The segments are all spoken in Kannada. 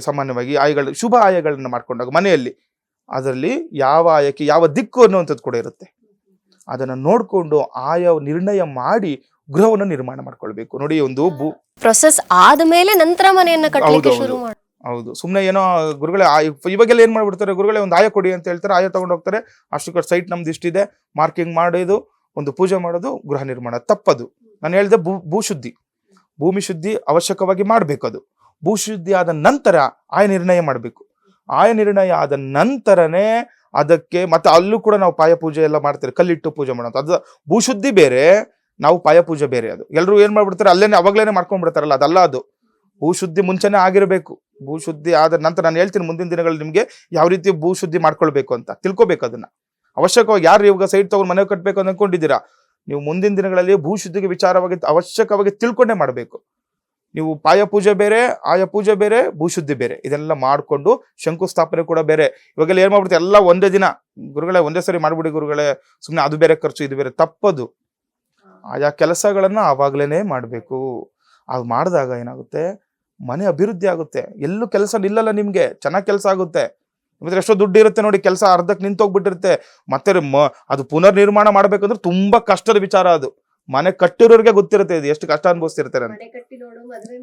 ಸಾಮಾನ್ಯವಾಗಿ ಆಯಗಳು ಶುಭ ಆಯಗಳನ್ನು ಮಾಡ್ಕೊಂಡಾಗ ಮನೆಯಲ್ಲಿ ಅದರಲ್ಲಿ ಯಾವ ಆಯಕ್ಕೆ ಯಾವ ದಿಕ್ಕು ಅನ್ನುವಂಥದ್ದು ಕೂಡ ಇರುತ್ತೆ. ಅದನ್ನು ನೋಡಿಕೊಂಡು ಆಯ ನಿರ್ಣಯ ಮಾಡಿ ಗೃಹವನ್ನು ನಿರ್ಮಾಣ ಮಾಡ್ಕೊಳ್ಬೇಕು. ನೋಡಿ ಒಂದು ಭೂ ಪ್ರೊಸೆಸ್ ಆದ್ಮೇಲೆ ನಂತರ ಮನೆಯನ್ನ ಕಟ್ಟಲಿಕ್ಕೆ ಶುರು ಹೌದು. ಮಾಡಿ ಹೌದು. ಸುಮ್ಮನೆ ಏನೋ ಗುರುಗಳೇ ಆಯ- ಇವಾಗೆಲ್ಲ ಏನ್ ಮಾಡ್ಬಿಡ್ತಾರೆ ಗುರುಗಳೇ ಒಂದು ಆಯ ಕೊಡಿ ಅಂತ ಹೇಳ್ತಾರೆ ಆಯ ತಗೊಂಡು ಹೋಗ್ತಾರೆ. ಅಷ್ಟು ಸೈಟ್ ನಮ್ದು ಇಷ್ಟಿದೆ. ಮಾರ್ಕಿಂಗ್ ಮಾಡೋದು ಒಂದು ಪೂಜೆ ಮಾಡೋದು ಗೃಹ ನಿರ್ಮಾಣ ತಪ್ಪದು. ನಾನು ಹೇಳಿದೆ ಭೂ ಭೂಶುದ್ಧಿ. ಭೂಮಿ ಶುದ್ಧಿ ಅವಶ್ಯಕವಾಗಿ ಮಾಡಬೇಕದು. ಭೂಶುದ್ಧಿ ಆದ ನಂತರ ಆಯ ನಿರ್ಣಯ ಮಾಡಬೇಕು. ಆಯ ನಿರ್ಣಯ ಆದ ನಂತರನೇ ಅದಕ್ಕೆ ಮತ್ತೆ ಅಲ್ಲೂ ಕೂಡ ನಾವು ಪಾಯ ಪೂಜೆ ಎಲ್ಲ ಮಾಡ್ತೀರಿ ಕಲ್ಲಿಟ್ಟು ಪೂಜೆ ಮಾಡೋದು ಅದು ಭೂಶುದ್ಧಿ ಬೇರೆ, ನಾವು ಪಾಯ ಪೂಜೆ ಬೇರೆ ಅದು. ಎಲ್ಲರೂ ಏನು ಮಾಡ್ಬಿಡ್ತಾರೆ? ಅಲ್ಲೇನೆ ಅವಾಗ್ಲೇನೆ ಮಾಡ್ಕೊಂಡ್ಬಿಡ್ತಾರಲ್ಲ, ಅದಲ್ಲ ಅದು. ಭೂಶುದ್ಧಿ ಮುಂಚೆನೆ ಆಗಿರಬೇಕು. ಭೂಶುದ್ಧಿ ಆದ ನಂತರ ನಾನು ಹೇಳ್ತೀನಿ ಮುಂದಿನ ದಿನಗಳಲ್ಲಿ ನಿಮಗೆ ಯಾವ ರೀತಿ ಭೂಶುದ್ಧಿ ಮಾಡ್ಕೊಳ್ಬೇಕು ಅಂತ. ತಿಳ್ಕೊಬೇಕು ಅದನ್ನ. ಅವಶ್ಯಕವಾಗಿ ಯಾರು ಇವಾಗ ಸೈಟ್ ತಗೊಂಡು ಮನೆ ಕಟ್ಟಬೇಕು ಅಂತ ಅನ್ಕೊಂಡಿದ್ದೀರಾ ನೀವು ಮುಂದಿನ ದಿನಗಳಲ್ಲಿ ಭೂಶುದ್ಧಿಗೆ ವಿಚಾರವಾಗಿ ಅವಶ್ಯಕವಾಗಿ ತಿಳ್ಕೊಂಡೇ ಮಾಡಬೇಕು. ನೀವು ಪಾಯ ಪೂಜೆ ಬೇರೆ ಆಯ ಪೂಜೆ ಬೇರೆ ಭೂಶುದ್ಧಿ ಬೇರೆ. ಇದೆಲ್ಲ ಮಾಡಿಕೊಂಡು ಶಂಕುಸ್ಥಾಪನೆ ಕೂಡ ಬೇರೆ. ಇವಾಗೆಲ್ಲ ಏನು ಮಾಡ್ಬಿಡ್ತೀವಿ ಎಲ್ಲ ಒಂದೇ ದಿನ. ಗುರುಗಳೇ ಒಂದೇ ಸರಿ ಮಾಡಿಬಿಡಿ ಗುರುಗಳೇ. ಸುಮ್ಮನೆ ಅದು ಬೇರೆ ಖರ್ಚು ಇದು ಬೇರೆ. ತಪ್ಪದು. ಆಯಾ ಕೆಲಸಗಳನ್ನ ಆವಾಗಲೇ ಮಾಡಬೇಕು. ಅದು ಮಾಡಿದಾಗ ಏನಾಗುತ್ತೆ? ಮನೆ ಅಭಿವೃದ್ಧಿ ಆಗುತ್ತೆ. ಎಲ್ಲೂ ಕೆಲಸ ನಿಲ್ಲಲ್ಲ ನಿಮಗೆ. ಚೆನ್ನಾಗಿ ಕೆಲಸ ಆಗುತ್ತೆ. ಮತ್ತೆ ಎಷ್ಟೋ ದುಡ್ಡು ಇರುತ್ತೆ ನೋಡಿ ಕೆಲಸ ಅರ್ಧಕ್ಕೆ ನಿಂತೋಗ್ಬಿಟ್ಟಿರುತ್ತೆ. ಮತ್ತೆ ಅದು ಪುನರ್ ನಿರ್ಮಾಣ ಮಾಡ್ಬೇಕಂದ್ರೆ ತುಂಬಾ ಕಷ್ಟದ ವಿಚಾರ ಅದು. ಮನೆ ಕಟ್ಟಿರೋರಿಗೆ ಗೊತ್ತಿರುತ್ತೆ ಇದು ಎಷ್ಟು ಕಷ್ಟ ಅನುಭವಿಸ್ತಿರ್ತಾರೆ ಅಂತ.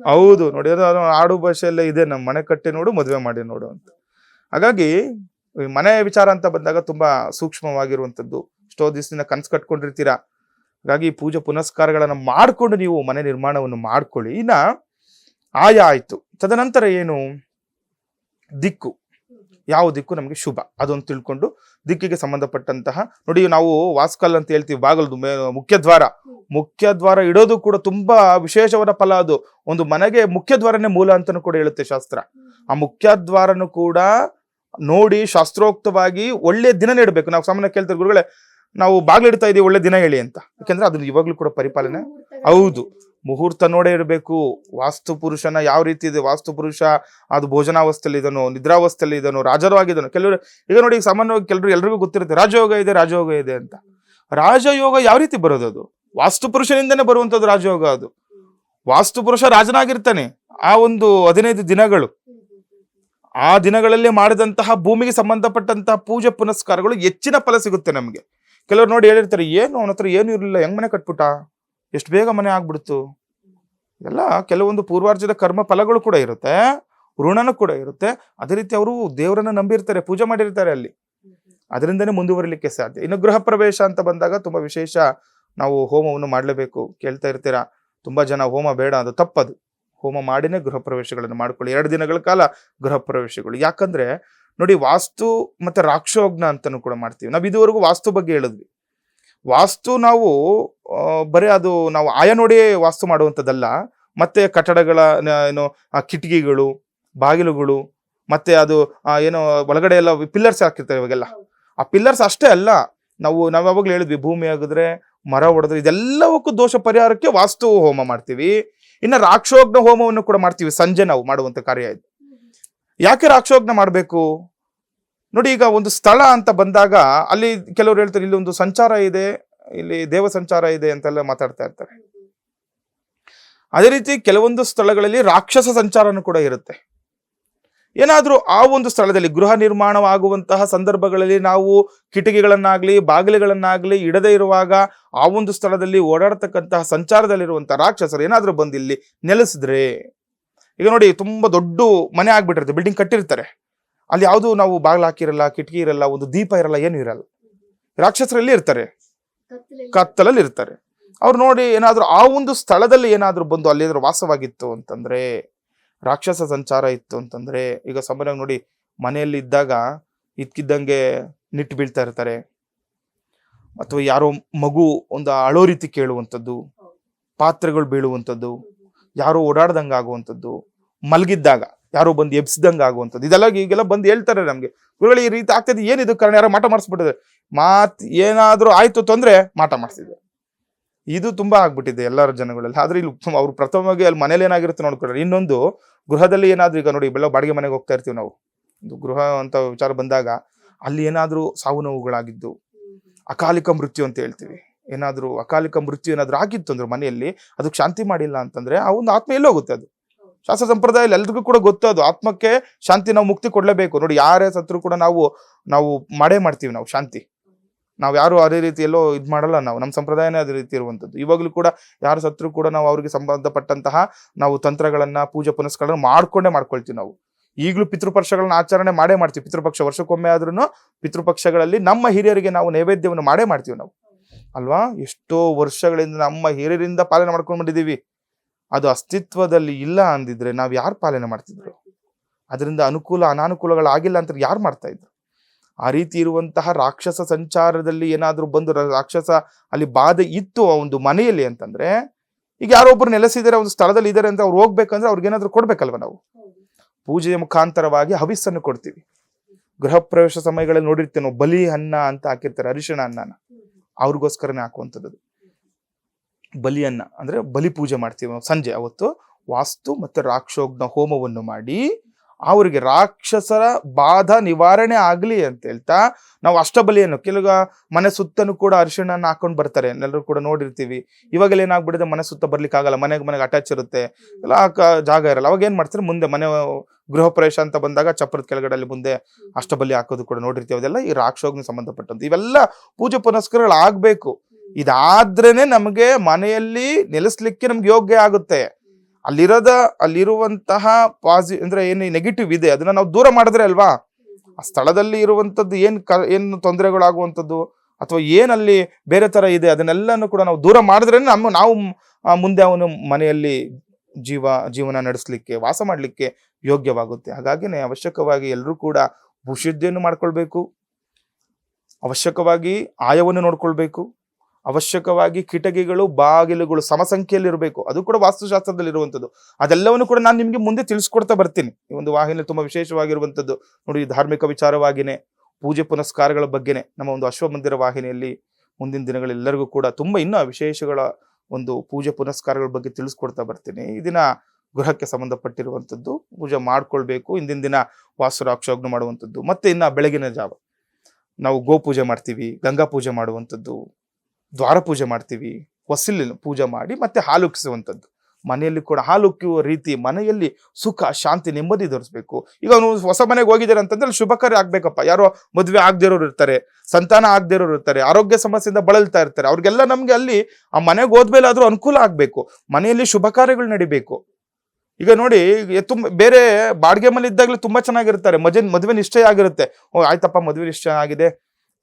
ಹೌದು ನೋಡಿ. ಆಡು ಭಾಷೆಯಲ್ಲೇ ಇದೆ ನಮ್ಮ ಮನೆ ಕಟ್ಟಿ ನೋಡು ಮದುವೆ ಮಾಡಿ ನೋಡು ಅಂತ. ಹಾಗಾಗಿ ಮನೆ ವಿಚಾರ ಅಂತ ಬಂದಾಗ ತುಂಬಾ ಸೂಕ್ಷ್ಮವಾಗಿರುವಂಥದ್ದು. ಎಷ್ಟೋ ದಿವಸದಿಂದ ಕನ್ಸು ಕಟ್ಕೊಂಡಿರ್ತೀರಾ? ಹಾಗಾಗಿ ಪೂಜೆ ಪುನಸ್ಕಾರಗಳನ್ನು ಮಾಡಿಕೊಂಡು ನೀವು ಮನೆ ನಿರ್ಮಾಣವನ್ನು ಮಾಡ್ಕೊಳ್ಳಿ. ಇನ್ನ ಆಯ ಆಯ್ತು. ತದನಂತರ ಏನು? ದಿಕ್ಕು. ಯಾವ ದಿಕ್ಕು ನಮಗೆ ಶುಭ. ಅದೊಂದು ತಿಳ್ಕೊಂಡು ದಿಕ್ಕಿಗೆ ಸಂಬಂಧಪಟ್ಟಂತಹ ನೋಡಿ ನಾವು ವಾಸ್ಕಲ್ ಅಂತ ಹೇಳ್ತೀವಿ ಬಾಗಲದು ಮುಖ್ಯ ದ್ವಾರ. ಮುಖ್ಯ ದ್ವಾರ ಇಡೋದು ಕೂಡ ತುಂಬಾ ವಿಶೇಷವಾದ ಫಲ ಅದು. ಒಂದು ಮನೆಗೆ ಮುಖ್ಯ ದ್ವಾರನೇ ಮೂಲ ಅಂತಾನು ಕೂಡ ಹೇಳುತ್ತೆ ಶಾಸ್ತ್ರ. ಆ ಮುಖ್ಯ ದ್ವಾರನು ಕೂಡ ನೋಡಿ ಶಾಸ್ತ್ರೋಕ್ತವಾಗಿ ಒಳ್ಳೆ ದಿನ ನೀಡಬೇಕು. ನಾವು ಸಾಮಾನ್ಯ ಕೇಳ್ತಾರೆ ಗುರುಗಳೇ ನಾವು ಬಾಗಿಲಿಡ್ತಾ ಇದೀವಿ ಒಳ್ಳೆ ದಿನ ಹೇಳಿ ಅಂತ. ಯಾಕಂದ್ರೆ ಅದನ್ನ ಇವಾಗ್ಲೂ ಕೂಡ ಪರಿಪಾಲನೆ ಹೌದು. ಮುಹೂರ್ತ ನೋಡೇ ಇರಬೇಕು. ವಾಸ್ತು ಪುರುಷನ ಯಾವ ರೀತಿ ಇದೆ? ವಾಸ್ತು ಪುರುಷ ಅದು ಭೋಜನಾವಸ್ಥೆಯಲ್ಲಿ ಇದನು, ನಿದ್ರಾವಸ್ಥೆಯಲ್ಲಿ ಇದನು ರಾಜರವಾಗಿದನು ಕೆಲವರು, ಈಗ ನೋಡಿ ಸಾಮಾನ್ಯವಾಗಿ ಕೆಲವರು ಎಲ್ರಿಗೂ ಗೊತ್ತಿರುತ್ತೆ, ರಾಜಯೋಗ ಇದೆ ರಾಜಯೋಗ ಇದೆ ಅಂತ. ರಾಜಯೋಗ ಯಾವ ರೀತಿ ಬರೋದು ಅದು? ವಾಸ್ತು ಪುರುಷನಿಂದನೇ ಬರುವಂಥದ್ದು ರಾಜಯೋಗ ಅದು. ವಾಸ್ತು ಪುರುಷ ರಾಜನಾಗಿರ್ತಾನೆ ಆ ಒಂದು ಹದಿನೈದು ದಿನಗಳು. ಆ ದಿನಗಳಲ್ಲಿ ಮಾಡಿದಂತಹ ಭೂಮಿಗೆ ಸಂಬಂಧಪಟ್ಟಂತಹ ಪೂಜೆ ಪುನಸ್ಕಾರಗಳು ಹೆಚ್ಚಿನ ಫಲ ಸಿಗುತ್ತೆ ನಮಗೆ. ಕೆಲವರು ನೋಡಿ ಹೇಳಿರ್ತಾರೆ, ಏನು? ಅವನ ಹತ್ರ ಏನು ಇರಲಿಲ್ಲ? ಹೆಂಗ್ ಮನೆ ಕಟ್ಬಿಟ್ಟ? ಎಷ್ಟು ಬೇಗ ಮನೆ ಆಗ್ಬಿಡ್ತು? ಎಲ್ಲ ಕೆಲವೊಂದು ಪೂರ್ವಾರ್ಜಿತ ಕರ್ಮ ಫಲಗಳು ಕೂಡ ಇರುತ್ತೆ. ಋಣನೂ ಕೂಡ ಇರುತ್ತೆ. ಅದೇ ರೀತಿ ಅವರು ದೇವರನ್ನ ನಂಬಿರ್ತಾರೆ, ಪೂಜೆ ಮಾಡಿರ್ತಾರೆ ಅಲ್ಲಿ. ಅದರಿಂದನೇ ಮುಂದುವರಿಲಿಕ್ಕೆ ಸಾಧ್ಯ. ಇನ್ನು ಗೃಹ ಪ್ರವೇಶ ಅಂತ ಬಂದಾಗ ತುಂಬಾ ವಿಶೇಷ ನಾವು ಹೋಮವನ್ನು ಮಾಡಲೇಬೇಕು ಕೇಳ್ತಾ ಇರ್ತೀರಾ? ತುಂಬಾ ಜನ ಹೋಮ ಬೇಡ ಅದು ತಪ್ಪದು. ಹೋಮ ಮಾಡಿನೇ ಗೃಹ ಪ್ರವೇಶಗಳನ್ನು ಮಾಡ್ಕೊಳ್ಳಿ. ಎರಡು ದಿನಗಳ ಕಾಲ ಗೃಹ ಪ್ರವೇಶಗಳು. ಯಾಕಂದ್ರೆ ನೋಡಿ ವಾಸ್ತು ಮತ್ತೆ ರಾಕ್ಷೋಗ್ನ ಅಂತಾನು ಕೂಡ ಮಾಡ್ತೀವಿ. ನಾವು ಇದುವರೆಗೂ ವಾಸ್ತು ಬಗ್ಗೆ ಹೇಳಿದ್ವಿ. ವಾಸ್ತು ನಾವು ಬರೀ ಅದು ನಾವು ಆಯ ನೋಡಿ ವಾಸ್ತು ಮಾಡುವಂಥದ್ದಲ್ಲ. ಮತ್ತೆ ಕಟ್ಟಡಗಳ ಏನು, ಆ, ಕಿಟಕಿಗಳು, ಬಾಗಿಲುಗಳು, ಮತ್ತೆ ಅದು ಏನು, ಒಳಗಡೆ ಎಲ್ಲ ಪಿಲ್ಲರ್ಸ್ ಹಾಕಿರ್ತಾರೆ ಇವಾಗೆಲ್ಲ. ಆ ಪಿಲ್ಲರ್ಸ್ ಅಷ್ಟೇ ಅಲ್ಲ. ನಾವು ನಾವು ಯಾವಾಗಲೂ ಹೇಳಿದ್ವಿ, ಭೂಮಿ ಆಗಿದ್ರೆ ಮರ ಹೊಡೆದ್ರೆ ಇದೆಲ್ಲವಕ್ಕೂ ದೋಷ ಪರಿಹಾರಕ್ಕೆ ವಾಸ್ತು ಹೋಮ ಮಾಡ್ತೀವಿ. ಇನ್ನು ರಾಕ್ಷೋಗ್ನ ಹೋಮವನ್ನು ಕೂಡ ಮಾಡ್ತೀವಿ. ಸಂಜೆ ನಾವು ಮಾಡುವಂಥ ಕಾರ್ಯ ಇದು. ಯಾಕೆ ರಾಕ್ಷೋಗ್ನ ಮಾಡಬೇಕು? ನೋಡಿ, ಈಗ ಒಂದು ಸ್ಥಳ ಅಂತ ಬಂದಾಗ ಅಲ್ಲಿ ಕೆಲವರು ಹೇಳ್ತಾರೆ, ಇಲ್ಲಿ ಒಂದು ಸಂಚಾರ ಇದೆ, ಇಲ್ಲಿ ದೇವ ಸಂಚಾರ ಇದೆ ಅಂತೆಲ್ಲ ಮಾತಾಡ್ತಾ ಇರ್ತಾರೆ. ಅದೇ ರೀತಿ ಕೆಲವೊಂದು ಸ್ಥಳಗಳಲ್ಲಿ ರಾಕ್ಷಸ ಸಂಚಾರನೂ ಕೂಡ ಇರುತ್ತೆ. ಏನಾದರೂ ಆ ಒಂದು ಸ್ಥಳದಲ್ಲಿ ಗೃಹ ನಿರ್ಮಾಣವಾಗುವಂತಹ ಸಂದರ್ಭಗಳಲ್ಲಿ ನಾವು ಕಿಟಕಿಗಳನ್ನಾಗಲಿ, ಬಾಗಿಲುಗಳನ್ನಾಗಲಿ ಇಡದೇ ಇರುವಾಗ ಆ ಒಂದು ಸ್ಥಳದಲ್ಲಿ ಓಡಾಡ್ತಕ್ಕಂತಹ ಸಂಚಾರದಲ್ಲಿರುವಂತಹ ರಾಕ್ಷಸರು ಏನಾದರೂ ಬಂದು ಇಲ್ಲಿ ನೆಲೆಸಿದ್ರೆ, ಈಗ ನೋಡಿ, ತುಂಬ ದೊಡ್ಡ ಮನೆ ಆಗ್ಬಿಟ್ಟಿರುತ್ತೆ, ಬಿಲ್ಡಿಂಗ್ ಕಟ್ಟಿರ್ತಾರೆ. ಅಲ್ಲಿ ಯಾವುದು ನಾವು ಬಾಗಿಲು ಹಾಕಿರಲ್ಲ ಕಿಟಕಿ ಇರಲ್ಲ ಒಂದು ದೀಪ ಇರಲ್ಲ ಏನು ಇರಲ್ಲ. ರಾಕ್ಷಸರಲ್ಲಿ ಇರ್ತಾರೆ. ಕತ್ತಲಲ್ಲಿ. ಇರ್ತಾರೆ. ಅವ್ರು ನೋಡಿ ಏನಾದ್ರೂ ಆ ಒಂದು ಸ್ಥಳದಲ್ಲಿ ಏನಾದರೂ ಬಂದು ಅಲ್ಲಿ ಏನಾದರೂ ವಾಸವಾಗಿತ್ತು ಅಂತಂದ್ರೆ ರಾಕ್ಷಸ ಸಂಚಾರ ಇತ್ತು ಅಂತಂದ್ರೆ ಈಗ ಸಾಮಾನ್ಯವಾಗಿ ನೋಡಿ ಮನೆಯಲ್ಲಿ ಇದ್ದಾಗ ಇದ್ಕಿದ್ದಂಗೆ ನಿಟ್ಟು ಬೀಳ್ತಾ ಇರ್ತಾರೆ. ಅಥವಾ ಯಾರೋ ಮಗು ಒಂದು ಅಳೋ ರೀತಿ ಕೇಳುವಂಥದ್ದು ಪಾತ್ರೆಗಳು ಬೀಳುವಂಥದ್ದು ಯಾರೋ ಓಡಾಡ್ದಂಗೆ ಆಗುವಂಥದ್ದು ಮಲಗಿದ್ದಾಗ. ಯಾರೋ ಬಂದು ಎಬ್ಸ್ದಂಗೆ ಆಗುವಂಥದ್ದು. ಇದೆಲ್ಲ ಈಗೆಲ್ಲ ಬಂದು ಹೇಳ್ತಾರೆ ನಮಗೆ. ಗುರುಗಳು, ಈ ರೀತಿ ಆಗ್ತದೆ. ಏನಿದು ಕಾರಣ? ಯಾರೋ ಮಾಟ ಮಾಡಿಸ್ಬಿಟ್ಟಿದೆ ಮಾತ್ ಏನಾದ್ರೂ ಆಯಿತು ತೊಂದರೆ, ಮಾಟ ಮಾಡಿಸಿದ್ದೆ ಇದು ತುಂಬಾ ಆಗ್ಬಿಟ್ಟಿದೆ ಎಲ್ಲರ ಜನಗಳಲ್ಲಿ. ಆದ್ರೆ ಇಲ್ಲಿ ಅವ್ರು ಪ್ರಥಮವಾಗಿ ಅಲ್ಲಿ ಮನೇಲಿ ಏನಾಗಿರುತ್ತೆ ನೋಡ್ಕೊಂಡ್ರೆ ಇನ್ನೊಂದು, ಗೃಹದಲ್ಲಿ ಏನಾದ್ರೂ ಈಗ ನೋಡಿ ಬೆಲ್ಲ ಬಾಡಿಗೆ ಮನೆಗೆ ಹೋಗ್ತಾ ಇರ್ತೀವಿ ನಾವು. ಒಂದು ಗೃಹ ಅಂತ ವಿಚಾರ ಬಂದಾಗ, ಅಲ್ಲಿ ಏನಾದ್ರೂ ಸಾವು ನೋವುಗಳಾಗಿದ್ದು, ಅಕಾಲಿಕ ಮೃತ್ಯು ಅಂತ ಹೇಳ್ತೀವಿ. ಏನಾದ್ರೂ ಅಕಾಲಿಕ ಮೃತ್ಯು ಏನಾದ್ರೂ ಆಗಿತ್ತು ಅಂದ್ರೆ ಮನೆಯಲ್ಲಿ ಅದಕ್ಕೆ ಶಾಂತಿ ಮಾಡಿಲ್ಲ ಅಂತಂದ್ರೆ, ಆ ಒಂದು ಆತ್ಮ ಎಲ್ಲೋಗುತ್ತೆ ಅದು? ಶಾಸ್ತ್ರ ಸಂಪ್ರದಾಯದಲ್ಲಿ ಎಲ್ರಿಗೂ ಕೂಡ ಗೊತ್ತದು ಆತ್ಮಕ್ಕೆ ಶಾಂತಿ ನಾವು ಮುಕ್ತಿ ಕೊಡಲೇಬೇಕು. ನೋಡಿ, ಯಾರೇ ಸತ್ರು ಕೂಡ ನಾವು ನಾವು ಮಾಡೇ ಮಾಡ್ತೀವಿ ನಾವು ಶಾಂತಿ. ನಾವು ಯಾರು ಅದೇ ರೀತಿ ಎಲ್ಲೋ ಇದು ಮಾಡಲ್ಲ ನಾವು. ನಮ್ಮ ಸಂಪ್ರದಾಯನೇ ಅದೇ ರೀತಿ ಇರುವಂಥದ್ದು. ಇವಾಗಲೂ ಕೂಡ ಯಾರು ಸತ್ರು ಕೂಡ ನಾವು ಅವ್ರಿಗೆ ಸಂಬಂಧಪಟ್ಟಂತಹ ನಾವು ತಂತ್ರಗಳನ್ನ ಪೂಜೆ ಪುನಸ್ಕಾರಗಳನ್ನ ಮಾಡ್ಕೊಂಡೇ ಮಾಡ್ಕೊಳ್ತೀವಿ ನಾವು. ಈಗಲೂ ಪಿತೃಪಕ್ಷಗಳನ್ನ ಆಚರಣೆ ಮಾಡೇ ಮಾಡ್ತೀವಿ. ಪಿತೃಪಕ್ಷ ವರ್ಷಕ್ಕೊಮ್ಮೆ ಆದ್ರೂ ಪಿತೃಪಕ್ಷಗಳಲ್ಲಿ ನಮ್ಮ ಹಿರಿಯರಿಗೆ ನಾವು ನೈವೇದ್ಯವನ್ನು ಮಾಡೇ ಮಾಡ್ತೀವಿ ನಾವು. ಅಲ್ವಾ? ಎಷ್ಟೋ ವರ್ಷಗಳಿಂದ ನಮ್ಮ ಹಿರಿಯರಿಂದ ಪಾಲನೆ ಮಾಡ್ಕೊಂಡು ಬಂದಿದ್ದೀವಿ. ಅದು ಅಸ್ತಿತ್ವದಲ್ಲಿ ಇಲ್ಲ ಅಂದಿದ್ರೆ ನಾವು ಯಾರು ಪಾಲನೆ ಮಾಡ್ತಿದ್ರು? ಅದರಿಂದ ಅನುಕೂಲ ಅನಾನುಕೂಲಗಳಾಗಿಲ್ಲ ಅಂತ ಯಾರು ಮಾಡ್ತಾ ಇದ್ರು? ಆ ರೀತಿ ಇರುವಂತಹ ರಾಕ್ಷಸ ಸಂಚಾರದಲ್ಲಿ ಏನಾದರೂ ಬಂದು ರಾಕ್ಷಸ ಅಲ್ಲಿ ಬಾಧೆ ಇತ್ತು ಆ ಒಂದು ಮನೆಯಲ್ಲಿ ಅಂತಂದ್ರೆ, ಈಗ ಯಾರೋ ಒಬ್ರು ನೆಲೆಸಿದ್ದಾರೆ, ಒಂದು ಸ್ಥಳದಲ್ಲಿ ಇದ್ದಾರೆ ಅಂತ ಅವ್ರು ಹೋಗ್ಬೇಕಂದ್ರೆ ಅವ್ರಿಗೇನಾದ್ರೂ ಕೊಡ್ಬೇಕಲ್ವ ನಾವು? ಪೂಜೆಯ ಮುಖಾಂತರವಾಗಿ ಹವಿಸ್ಸನ್ನು ಕೊಡ್ತೀವಿ. ಗೃಹ ಪ್ರವೇಶ ಸಮಯಗಳಲ್ಲಿ ನೋಡಿರ್ತೇವೆ ಬಲಿ ಅನ್ನ ಅಂತ ಹಾಕಿರ್ತಾರೆ, ಅರಿಶಿಣ ಅನ್ನನ. ಅವ್ರಿಗೋಸ್ಕರನೇ ಹಾಕುವಂಥದ್ದು. ಅದು. ಬಲಿ ಅಂದ್ರೆ ಬಲಿ ಪೂಜೆ ಮಾಡ್ತೀವಿ ಸಂಜೆ ಅವತ್ತು. ವಾಸ್ತು ಮತ್ತು ರಾಕ್ಷೋಗ್ನ ಹೋಮವನ್ನು ಮಾಡಿ, ಅವರಿಗೆ ರಾಕ್ಷಸರ ಬಾಧ ನಿವಾರಣೆ ಆಗಲಿ ಅಂತ ಹೇಳ್ತಾ, ನಾವು ಅಷ್ಟಬಲಿಯನ್ನು ಕೆಲವು ಮನೆ ಸುತ್ತನೂ ಕೂಡ ಅರಿಶಿಣನ ಹಾಕೊಂಡು ಬರ್ತಾರೆ, ಎಲ್ಲರೂ ಕೂಡ ನೋಡಿರ್ತೀವಿ. ಇವಾಗೆಲ್ಲ ಏನಾಗ್ಬಿಡುತ್ತೆ ಮನೆ ಸುತ್ತ ಬರ್ಲಿಕ್ಕಾಗಲ್ಲ ಮನೆಗೆ ಮನೆಗೆ ಅಟ್ಯಾಚ್ ಇರುತ್ತೆ. ಎಲ್ಲ ಜಾಗ ಇರಲ್ಲ, ಅವಾಗ ಏನು ಮಾಡ್ತಾರೆ, ಮುಂದೆ ಮನೆ ಗೃಹ ಪ್ರವೇಶ ಅಂತ ಬಂದಾಗ ಚಪ್ರದ ಕೆಳಗಡೆ ಮುಂದೆ ಅಷ್ಟಬಲಿ ಹಾಕೋದು ಕೂಡ ನೋಡಿರ್ತೀವಿ. ಅದೆಲ್ಲ ಈ ರಾಕ್ಷೋಗ್ನ ಸಂಬಂಧಪಟ್ಟಂತ. ಇವೆಲ್ಲ ಪೂಜೆ ಪುನಸ್ಕಾರಗಳು ಆಗ್ಬೇಕು ಇದಾದ್ರೇನೆ ನಮಗೆ ಮನೆಯಲ್ಲಿ ನೆಲೆಸ್ಲಿಕ್ಕೆ ನಮ್ಗೆ ಯೋಗ್ಯ ಆಗುತ್ತೆ. ಅಲ್ಲಿರೋದ, ಅಲ್ಲಿರುವಂತಹ ಪಾಸಿ ಅಂದ್ರೆ ಏನು ನೆಗೆಟಿವ್ ಇದೆ, ಅದನ್ನ ನಾವು ದೂರ ಮಾಡಿದ್ರೆ ಅಲ್ವಾ? ಆ ಸ್ಥಳದಲ್ಲಿ ಇರುವಂತದ್ದು ಏನ್ ಕ, ಏನು ತೊಂದರೆಗಳಾಗುವಂಥದ್ದು, ಅಥವಾ ಏನಲ್ಲಿ ಬೇರೆ ತರ ಇದೆ, ಅದನ್ನೆಲ್ಲನೂ ಕೂಡ ನಾವು ದೂರ ಮಾಡಿದ್ರೆ ನಮ್ಮ, ನಾವು ಮುಂದೆ ಅವನು ಮನೆಯಲ್ಲಿ ಜೀವ, ಜೀವನ ನಡೆಸಲಿಕ್ಕೆ, ವಾಸ ಮಾಡಲಿಕ್ಕೆ ಯೋಗ್ಯವಾಗುತ್ತೆ. ಹಾಗಾಗಿನೇ ಅವಶ್ಯಕವಾಗಿ ಎಲ್ಲರೂ ಕೂಡ ಭೂಶುದ್ಧಿಯನ್ನು ಮಾಡ್ಕೊಳ್ಬೇಕು? ಅವಶ್ಯಕವಾಗಿ ಆಯವನ್ನು ನೋಡ್ಕೊಳ್ಬೇಕು? ಅವಶ್ಯಕವಾಗಿ ಕಿಟಕಿಗಳು, ಬಾಗಿಲುಗಳು ಸಮಸಂಖ್ಯೆಯಲ್ಲಿ ಇರಬೇಕು ಅದು ಕೂಡ ವಾಸ್ತುಶಾಸ್ತ್ರದಲ್ಲಿ ಇರುವಂಥದ್ದು ಅದೆಲ್ಲವನ್ನು ಕೂಡ ನಾನು ನಿಮಗೆ ಮುಂದೆ ತಿಳಿಸ್ಕೊಡ್ತಾ ಬರ್ತೀನಿ. ಈ ಒಂದು ವಾಹಿನಿ ತುಂಬಾ ವಿಶೇಷವಾಗಿರುವಂಥದ್ದು. ನೋಡಿ, ಧಾರ್ಮಿಕ ವಿಚಾರವಾಗಿನೇ, ಪೂಜೆ ಪುನಸ್ಕಾರಗಳ ಬಗ್ಗೆನೇ ನಮ್ಮ ಒಂದು ಅಶ್ವಮಂದಿರ ವಾಹಿನಿಯಲ್ಲಿ ಮುಂದಿನ ದಿನಗಳೆಲ್ಲರಿಗೂ ಕೂಡ ತುಂಬ ಇನ್ನೂ ವಿಶೇಷಗಳ ಒಂದು ಪೂಜೆ ಪುನಸ್ಕಾರಗಳ ಬಗ್ಗೆ ತಿಳಿಸ್ಕೊಡ್ತಾ ಬರ್ತೀನಿ. ಈ ದಿನ ಗೃಹಕ್ಕೆ ಸಂಬಂಧಪಟ್ಟಿರುವಂಥದ್ದು, ಪೂಜೆ ಮಾಡ್ಕೊಳ್ಬೇಕು. ಇಂದಿನ ದಿನ ವಾಸುರಾಕ್ಷೋಗ್ನ ಮಾಡುವಂಥದ್ದು. ಮತ್ತೆ ಇನ್ನು ಬೆಳಗಿನ ಜಾವ ನಾವು ಗೋಪೂಜೆ ಮಾಡ್ತೀವಿ, ಗಂಗಾ ಪೂಜೆ ಮಾಡುವಂಥದ್ದು. ದ್ವಾರ ಪೂಜೆ ಮಾಡ್ತೀವಿ, ಹೊಸಿಲಿನ ಪೂಜೆ ಮಾಡಿ ಮತ್ತೆ ಹಾಲುಕ್ಕಿಸುವಂಥದ್ದು ಮನೆಯಲ್ಲಿ ಕೂಡ ಹಾಲುಕ್ಕುವ ರೀತಿ ಮನೆಯಲ್ಲಿ ಸುಖ, ಶಾಂತಿ, ನೆಮ್ಮದಿ ದೊರಸ್ಬೇಕು. ಈಗ ಅವನು ಹೊಸ ಮನೆಗೆ ಹೋಗಿದ್ದಾರೆ ಅಂತಂದ್ರೆ ಶುಭ ಕಾರ್ಯ ಆಗ್ಬೇಕಪ್ಪ. ಯಾರೋ ಮದುವೆ ಆಗದಿರೋರು ಇರ್ತಾರೆ, ಸಂತಾನ ಆಗದಿರೋರು ಇರ್ತಾರೆ, ಆರೋಗ್ಯ ಸಮಸ್ಯೆಯಿಂದ ಬಳಲ್ತಾ ಇರ್ತಾರೆ. ಅವ್ರಿಗೆಲ್ಲ ನಮ್ಗೆ ಅಲ್ಲಿ ಆ ಮನೆಗೆ ಹೋದ್ಮೇಲೆ ಆದ್ರೂ ಅನುಕೂಲ ಆಗ್ಬೇಕು. ಮನೆಯಲ್ಲಿ ಶುಭ ಕಾರ್ಯಗಳು ನಡಿಬೇಕು. ಈಗ ನೋಡಿ ತುಂಬ ಬೇರೆ ಬಾಡಿಗೆ ಮನೆ ಇದ್ದಾಗಲೇ ತುಂಬಾ ಚೆನ್ನಾಗಿರ್ತಾರೆ. ಮಜೆ, ಮದುವೆ ನಿಶ್ಚಯ ಆಗಿರುತ್ತೆ. ಓ, ಆಯ್ತಪ್ಪ, ಮದುವೆ ನಿಶ್ಚಯ ಆಗಿದೆ.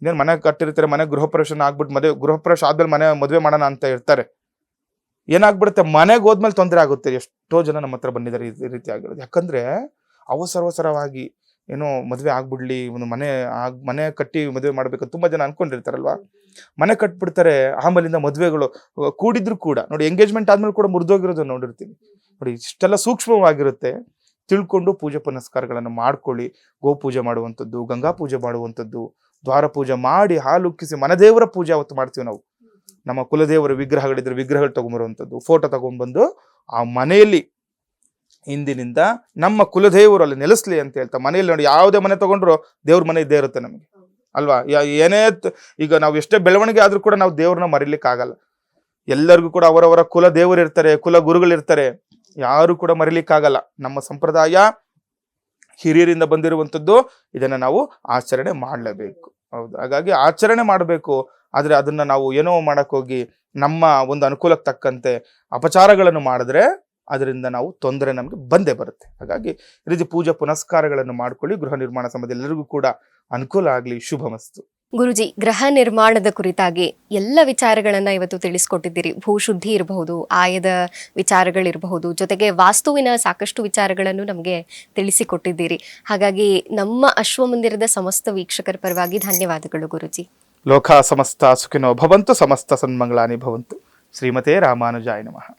ಇನ್ನೇನು ಮನೆ ಕಟ್ಟಿರ್ತಾರೆ, ಮನೆ ಗೃಹ ಪ್ರವೇಶ ಆಗ್ಬಿಟ್ಟು ಮದುವೆ ಗೃಹ ಪ್ರವೇಶ ಆದ್ಮೇಲೆ ಮನೆ ಮದುವೆ ಮಾಡೋಣ ಅಂತ ಇರ್ತಾರೆ. ಏನಾಗ್ಬಿಡುತ್ತೆ, ಮನೆಗೆ ಹೋದ್ಮೇಲೆ ತೊಂದರೆ ಆಗುತ್ತೆ. ಎಷ್ಟೋ ಜನ ನಮ್ಮ ಹತ್ರ ಬಂದಿದ್ದಾರೆ ಈ ರೀತಿ ಆಗಿರೋದು. ಯಾಕಂದ್ರೆ ಅವಸರವಸರವಾಗಿ ಏನೋ ಮದುವೆ ಆಗ್ಬಿಡ್ಲಿ, ಒಂದು ಮನೆ ಆಗ್, ಮನೆ ಕಟ್ಟಿ ಮದುವೆ ಮಾಡ್ಬೇಕು ತುಂಬಾ ಜನ ಅನ್ಕೊಂಡಿರ್ತಾರಲ್ವಾ? ಮನೆ ಕಟ್ಬಿಡ್ತಾರೆ, ಆಮೇಲಿಂದ ಮದುವೆಗಳು ಕೂಡಿದ್ರು ಕೂಡ, ನೋಡಿ ಎಂಗೇಜ್ಮೆಂಟ್ ಆದ್ಮೇಲೆ ಕೂಡ ಮುರಿದೋಗಿರೋದು ನೋಡಿರ್ತೀನಿ. ನೋಡಿ ಇಷ್ಟೆಲ್ಲ ಸೂಕ್ಷ್ಮವಾಗಿರುತ್ತೆ. ತಿಳ್ಕೊಂಡು ಪೂಜೆ ಪುನಸ್ಕಾರಗಳನ್ನು ಮಾಡ್ಕೊಳ್ಳಿ. ಗೋಪೂಜೆ ಮಾಡುವಂಥದ್ದು, ಗಂಗಾ ಪೂಜೆ ಮಾಡುವಂಥದ್ದು ದ್ವಾರ ಪೂಜೆ ಮಾಡಿ ಹಾಲುಕ್ಕಿಸಿ ಮನದೇವರ ಪೂಜೆ ಅವತ್ತು ಮಾಡ್ತೀವಿ ನಾವು. ನಮ್ಮ ಕುಲದೇವರ ವಿಗ್ರಹಗಳಿದ್ರೆ ವಿಗ್ರಹಗಳು ತಗೊಂಬರುವಂಥದ್ದು ಫೋಟೋ ತಗೊಂಡ್ಬಂದು ಆ ಮನೆಯಲ್ಲಿ ಇಂದಿನಿಂದ ನಮ್ಮ ಕುಲದೇವರು ಅಲ್ಲಿ ನೆಲೆಸ್ಲಿ ಅಂತ ಹೇಳ್ತಾ ಮನೆಯಲ್ಲಿ ನೋಡಿ ಯಾವುದೇ ಮನೆ ತಗೊಂಡ್ರು ದೇವ್ರ ಮನೆ ಇದ್ದೇ ಇರುತ್ತೆ ನಮಗೆ. ಅಲ್ವಾ? ಏನೇ ಈಗ ನಾವು ಎಷ್ಟೇ ಬೆಳವಣಿಗೆ ಆದ್ರೂ ಕೂಡ ನಾವು ದೇವ್ರನ್ನ ಮರಿಲಿಕ್ಕೆ ಆಗಲ್ಲ. ಎಲ್ಲರಿಗೂ ಕೂಡ ಅವರವರ ಕುಲ ದೇವರು ಇರ್ತಾರೆ ಕುಲ ಗುರುಗಳಿರ್ತಾರೆ ಯಾರು ಕೂಡ ಮರಿಲಿಕ್ಕಾಗಲ್ಲ ನಮ್ಮ ಸಂಪ್ರದಾಯ ಹಿರಿಯರಿಂದ ಬಂದಿರುವಂಥದ್ದು ಇದನ್ನ ನಾವು ಆಚರಣೆ ಮಾಡಲೇಬೇಕು. ಹೌದು. ಹಾಗಾಗಿ ಆಚರಣೆ ಮಾಡಬೇಕು. ಆದರೆ ಅದನ್ನ ನಾವು ಏನೋ ಮಾಡೋಕ್ಕೋಗಿ ನಮ್ಮ ಒಂದು ಅನುಕೂಲಕ್ಕೆ ತಕ್ಕಂತೆ ಅಪಚಾರಗಳನ್ನು ಮಾಡಿದ್ರೆ ಅದರಿಂದ ನಾವು ತೊಂದರೆ ನಮಗೆ ಬಂದೇ ಬರುತ್ತೆ. ಹಾಗಾಗಿ ಈ ರೀತಿ ಪೂಜಾ ಪುನಸ್ಕಾರಗಳನ್ನು ಮಾಡ್ಕೊಳ್ಳಿ. ಗೃಹ ನಿರ್ಮಾಣ ಸಮಯದಲ್ಲಿ ಎಲ್ಲರಿಗೂ ಕೂಡ ಅನುಕೂಲ ಆಗಲಿ. ಶುಭ ಮಸ್ತು ಗುರುಜಿ, ಗೃಹ ನಿರ್ಮಾಣದ ಕುರಿತಾಗಿ ಎಲ್ಲ ವಿಚಾರಗಳನ್ನ ಇವತ್ತು ತಿಳಿಸ್ಕೊಟ್ಟಿದ್ದೀರಿ. ಭೂಶುದ್ಧಿ ಇರಬಹುದು, ಆಯದ ವಿಚಾರಗಳಿರಬಹುದು, ಜೊತೆಗೆ ವಾಸ್ತುವಿನ ಸಾಕಷ್ಟು ವಿಚಾರಗಳನ್ನು ನಮಗೆ ತಿಳಿಸಿಕೊಟ್ಟಿದ್ದೀರಿ. ಹಾಗಾಗಿ ನಮ್ಮ ಅಶ್ವಮಂದಿರದ ಸಮಸ್ತ ವೀಕ್ಷಕರ ಪರವಾಗಿ ಧನ್ಯವಾದಗಳು ಗುರುಜಿ. ಲೋಕ ಸಮಸ್ತ ಸುಖಿನೋ ಭವಂತು, ಸಮಸ್ತ ಸನ್ಮಂಗಳಾನಿ ಭವಂತು. ಶ್ರೀಮತೇ ರಾಮಾನುಜಾಯ ನಮಃ.